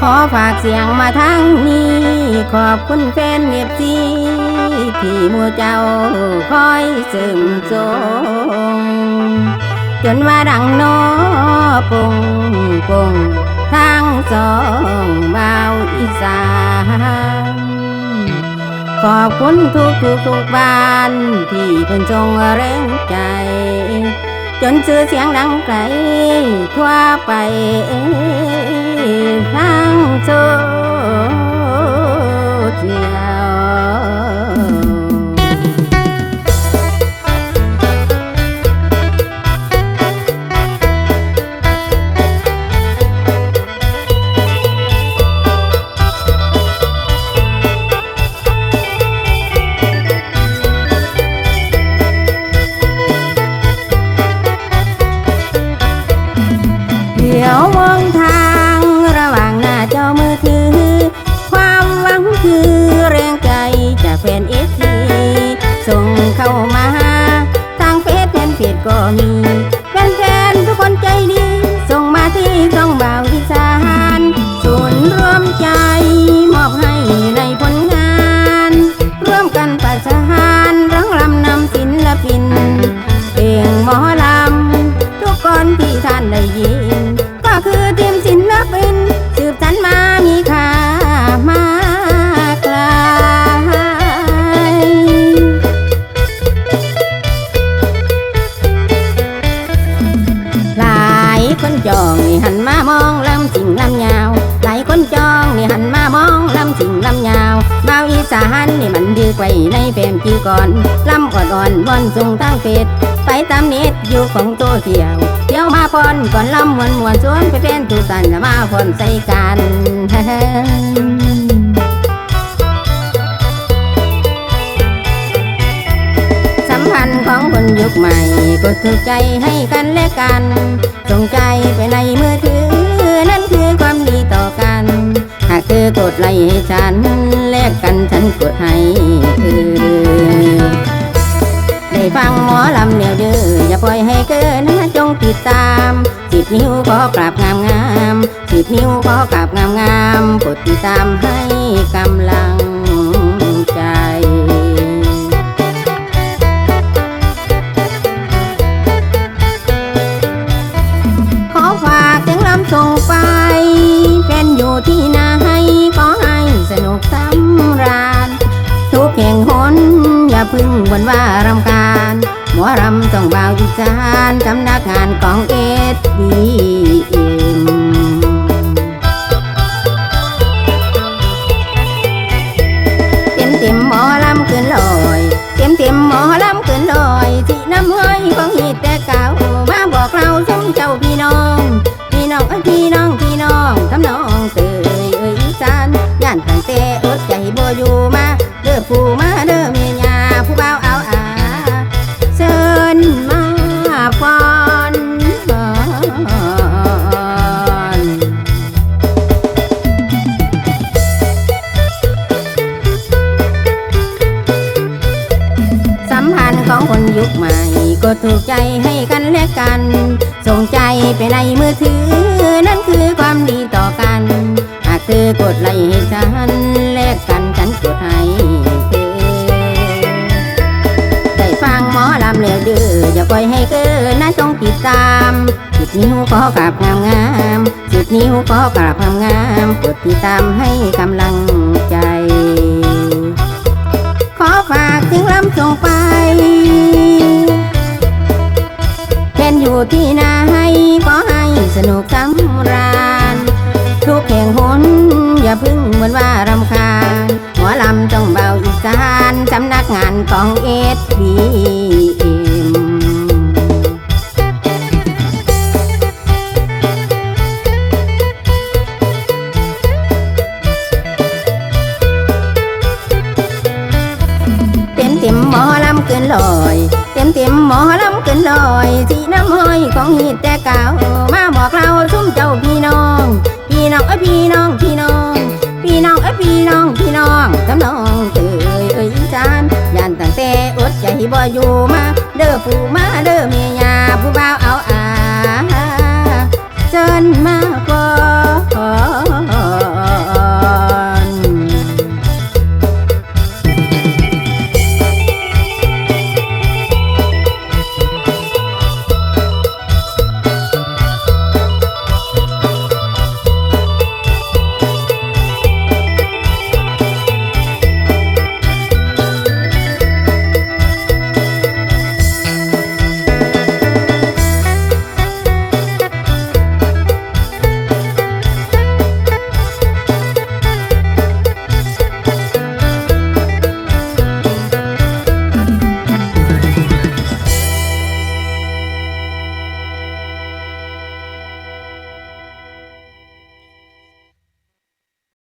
ขอฝากเสียงมาทางนี้ ขอบคุณแฟนเอฟซีที่มัวเจ้าคอยซึมทรงจนว่าดังโนอปงปงทางสองเบาอีสานขอบคุณทุกทุกทุกบ้านที่เป็นจงแรงใจ จนชื่อเสียงดังไกล ทั่วไปทั้งโซเชียล เดี่ยวมองทางระหว่างหน้าจอมือถือ ความหวังคือแรงใจจากแฟนเอฟซีส่งเข้ามา ทางเฟซแฟนเพจก็มี หันมามองลำสิงลำยาว หลายคนจองนี่หันมามองลำสิงลำยาวเบาอีสานนี่มันดีกว่าในเฟรมจีก่อนลำอ่อนอ่อนบอนส่งทางเฟดไปตามเน็ดอยู่ของโตเที่ยวเที่ยวมาพอนก่อนลำมวนมวนสวนไปเป็นทุกสันมาพอนใส่กัน ยุคใหม่กดถูกใจให้กันและกันสงใจไปในมือถือ นั่นคือความดีต่อกัน หากเธอกดไลค์ให้ฉัน แลกกันฉันกดให้เธอได้ฟังหมอลำเดียวเด้ออย่าปล่อยให้เกินนะจงติดตามสิบนิ้วขอกราบงามงามสิบนิ้วขอกราบงามงามกดติดตามให้กำลัง ส่งไปแฟนอยู่ที่ไหนขอให้สนุกสำราญทุกแห่งหนอย่าพึ่งบนว่ารำคาญหมอรำต้องบาวอีสานสำนักงานของเอสบีเอ็มเต็มเต็มหมอลำขึ้นลอย เต็มเต็มหมอลำขึ้นลอย ที่น้ำห้อยของฮีแต่ อยู่มาเด้อผู้มาเด้อเมียาผู้เบาเอาอาเชิญมาฟ้อนสัมพันธ์ของคนยุคใหม่ ก็ถูกใจให้กันและกัน ส่งใจไปในมือถือ นั่นคือความดีต่อกัน หากเธอกดไลค์ให้ฉันแลกกันฉันกด ให้เธอได้ฟังหมอลำเลือดื้ออย่าปล่อยให้เกินนะจงติดตามสิบนิ้วขอกราบงามงามสิบนิ้วขอกราบงามงามกดติดตามให้กำลังใจ ขอฝากถึงลำส่งไปเป็นอยู่ที่ไหนขอให้สนุกสำราญทุกแห่งหนอย่าพึ่งเหมือนว่ารำคาญ ลำต้องเบาอีสานสำนักงานของเอสบีเอ็มเต็มเต็มหมอลำเกินลอย เต็มเต็มหมอลำเกินลอยที่น้ำห้อยของฮีดแต่เก่ามาบอกเราซุ้มเจ้าพี่น้อง พี่น้องเอ้พี่น้องพี่น้อง พี่น้องเอ้ยพี่น้องพี่น้องทำน้องเตยเอ้ยจานยันตั้งแต่อดใจบ่อยู่มาเด้อผู้มาเด้อเมี